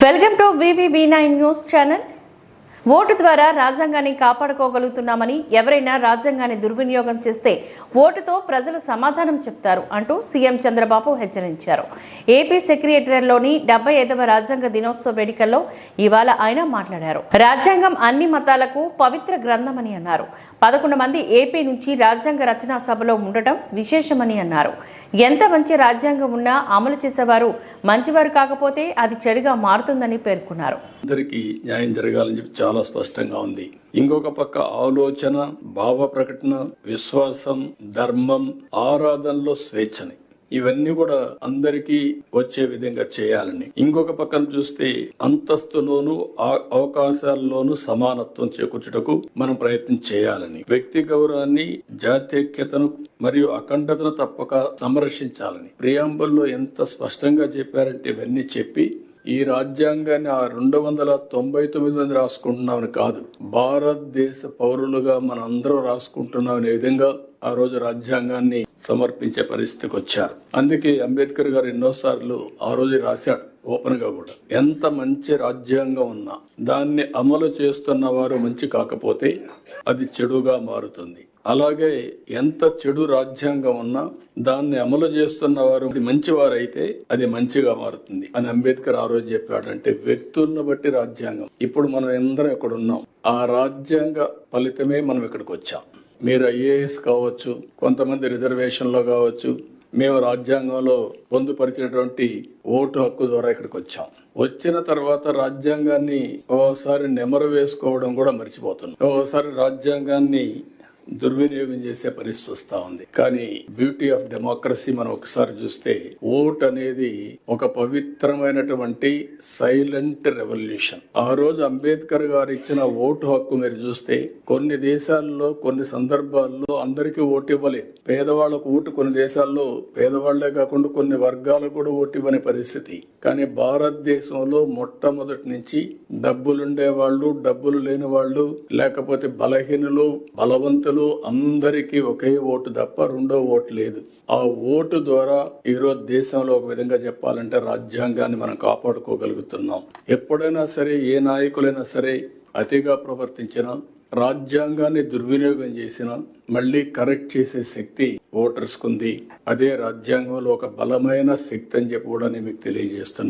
welcome to VVB nine news channel Vote ద్వారా రాజ్యాంగాన్ని కాపాడుకోగలుగుతున్నామని ఎవరైనా రాజ్యాంగాన్ని దుర్వినియోగం చేస్తే ఓటుతో ప్రజలు సమాధానం చెప్తారు అంటూ సీఎం చంద్రబాబు హెచ్చరించారు. ఏపీ సెక్రటరీలోని డెబ్బై ఐదవ రాజ్యాంగ దినోత్సవ వేడుకల్లో ఇవాళ ఆయన మాట్లాడారు. రాజ్యాంగం అన్ని మతాలకు పవిత్ర గ్రంథమని అన్నారు. పదకొండు మంది ఏపీ నుంచి రాజ్యాంగ రచనా సభలో ఉండటం విశేషమని అన్నారు. ఎంత మంచి రాజ్యాంగం ఉన్నా అమలు చేసేవారు మంచివారు కాకపోతే అది చెడుగా మారుతుందని పేర్కొన్నారు. అందరికీ న్యాయం జరగాలని చెప్పి చాలా స్పష్టంగా ఉంది. ఇంకొక పక్క ఆలోచన భావ ప్రకటన విశ్వాసం ధర్మం ఆరాధనలో స్వేచ్ఛని. ఇవన్నీ కూడా అందరికీ వచ్చే విధంగా చేయాలని. ఇంకొక పక్కన చూస్తే అంతస్తులోను ఆ- అవకాశాల్లోనూ సమానత్వం చేకూర్చుటకు మనం ప్రయత్నం చేయాలని. వ్యక్తి గౌరవాన్ని జాతీయతను మరియు అఖండతను తప్పక సంరక్షించాలని. ప్రియాంబుల్లో ఎంత స్పష్టంగా చెప్పారంటే ఇవన్నీ చెప్పి ఈ రాజ్యాంగాన్ని ఆ రెండు వందల తొంభై తొమ్మిది మంది రాసుకుంటున్నామని కాదు భారతదేశ పౌరులుగా మన రాసుకుంటున్నామనే విధంగా ఆ రోజు రాజ్యాంగాన్ని సమర్పించే పరిస్థితికి వచ్చారు. అందుకే అంబేద్కర్ గారు ఎన్నోసార్లు ఆ రోజు రాశాడు ఓపెన్గా కూడా. ఎంత మంచి రాజ్యాంగం ఉన్నా దాన్ని అమలు చేస్తున్న వారు మంచి కాకపోతే అది చెడుగా మారుతుంది. అలాగే ఎంత చెడు రాజ్యాంగం ఉన్నా దాన్ని అమలు చేస్తున్న వారు మంచివారైతే అది మంచిగా మారుతుంది అని అంబేద్కర్ ఆ రోజు చెప్పాడంటే వ్యక్తులను బట్టి రాజ్యాంగం. ఇప్పుడు మనం అందరం ఇక్కడ ఉన్నాం. ఆ రాజ్యాంగ ఫలితమే మనం ఇక్కడికి వచ్చాం. మీరు ఐఏఎస్ కావచ్చు కొంతమంది రిజర్వేషన్లో కావచ్చు మేము రాజ్యాంగంలో పొందుపరిచినటువంటి ఓటు హక్కు ద్వారా ఇక్కడికి వచ్చాం. వచ్చిన తర్వాత రాజ్యాంగాన్ని ఓసారి నెమరు వేసుకోవడం కూడా మర్చిపోతున్నాం. ఓసారి రాజ్యాంగాన్ని దుర్వినియోగం చేసే పరిస్థితి వస్తా ఉంది. కానీ బ్యూటీ ఆఫ్ డెమోక్రసీ మనం ఒకసారి చూస్తే ఓట్ అనేది ఒక పవిత్రమైనటువంటి సైలెంట్ రెవల్యూషన్. ఆ రోజు అంబేద్కర్ గారు ఇచ్చిన ఓటు హక్కు మీరు చూస్తే కొన్ని దేశాల్లో కొన్ని సందర్భాల్లో అందరికీ ఓటు ఇవ్వలేదు. పేదవాళ్ళకు ఓటు కొన్ని దేశాల్లో పేదవాళ్ళే కాకుండా కొన్ని వర్గాలు కూడా ఓటు ఇవ్వని పరిస్థితి. కానీ భారతదేశంలో మొట్టమొదటి నుంచి డబ్బులుండే వాళ్ళు డబ్బులు లేని వాళ్ళు లేకపోతే బలహీనులు బలవంతులు అందరికీ ఒకే ఓటు తప్ప రెండో ఓటు లేదు. ఆ ఓటు ద్వారా ఈరోజు దేశంలో ఒక విధంగా చెప్పాలంటే రాజ్యాంగాన్ని మనం కాపాడుకోగలుగుతున్నాం. ఎప్పుడైనా సరే ఏ నాయకులైనా సరే అతిగా ప్రవర్తించినా రాజ్యాంగాన్ని దుర్వినియోగం చేసిన మళ్ళీ కరెక్ట్ చేసే శక్తి ఓటర్స్ కుంది అదే రాజ్యాంగంలో ఒక బలమైన శక్తి అని చెప్పి కూడా నేను మీకు తెలియజేస్తున్నాను